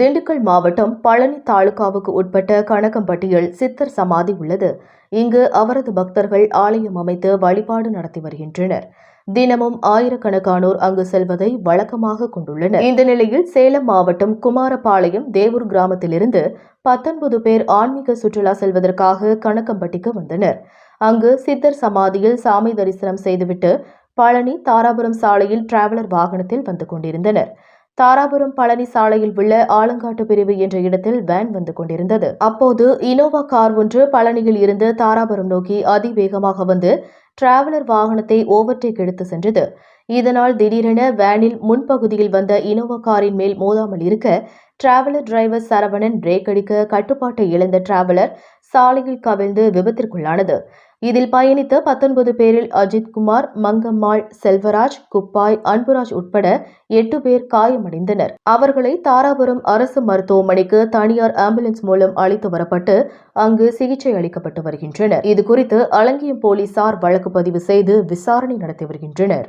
திண்டுக்கல் மாவட்டம் பழனி தாலுகாவுக்கு உட்பட்ட கணக்கம்பட்டியில் சித்தர் சமாதி உள்ளது. இங்கு அவரது பக்தர்கள் ஆலயம் அமைத்து வழிபாடு நடத்தி வருகின்றனர். தினமும் ஆயிரக்கணக்கானோர் அங்கு செல்வதை வழக்கமாக கொண்டுள்ளனர். இந்த நிலையில் சேலம் மாவட்டம் குமாரபாளையம் தேவூர் கிராமத்திலிருந்து பத்தொன்பது பேர் ஆன்மீக சுற்றுலா செல்வதற்காக கணக்கம்பட்டிக்கு வந்தனர். அங்கு சித்தர் சமாதியில் சாமி தரிசனம் செய்துவிட்டு பழனி தாராபுரம் சாலையில் டிராவலர் வாகனத்தில் வந்து கொண்டிருந்தனர். தாராபுரம் பழனி சாலையில் உள்ள ஆலங்காட்டு பிரிவு என்ற இடத்தில் வேன் வந்து கொண்டிருந்தது. அப்போது இனோவா கார் ஒன்று பழனியில் இருந்து தாராபுரம் நோக்கி அதிவேகமாக வந்து டிராவலர் வாகனத்தை ஓவர்டேக் எடுத்து சென்றது. இதனால் திடீரென வேனில் முன்பகுதியில் வந்த இனோவா காரின் மேல் மோதாமல் இருக்க டிராவலர் டிரைவர் சரவணன் பிரேக் அடிக்க கட்டுப்பாட்டை இழந்த டிராவலர் சாலையில் கவிழ்ந்து விபத்திற்குள்ளானது. இதில் பயணித்த பத்தொன்பது பேரில் அஜித்குமார் மங்கம்மாள் செல்வராஜ் குப்பாய் அன்புராஜ் உட்பட எட்டு பேர் காயமடைந்தனர். அவர்களை தாராபுரம் அரசு மருத்துவமனைக்கு தனியார் ஆம்புலன்ஸ் மூலம் அழைத்து வரப்பட்டு அங்கு சிகிச்சை அளிக்கப்பட்டு வருகின்றனர். இதுகுறித்து அலங்கியம் போலீசார் வழக்கு பதிவு செய்து விசாரணை நடத்தி வருகின்றனர்.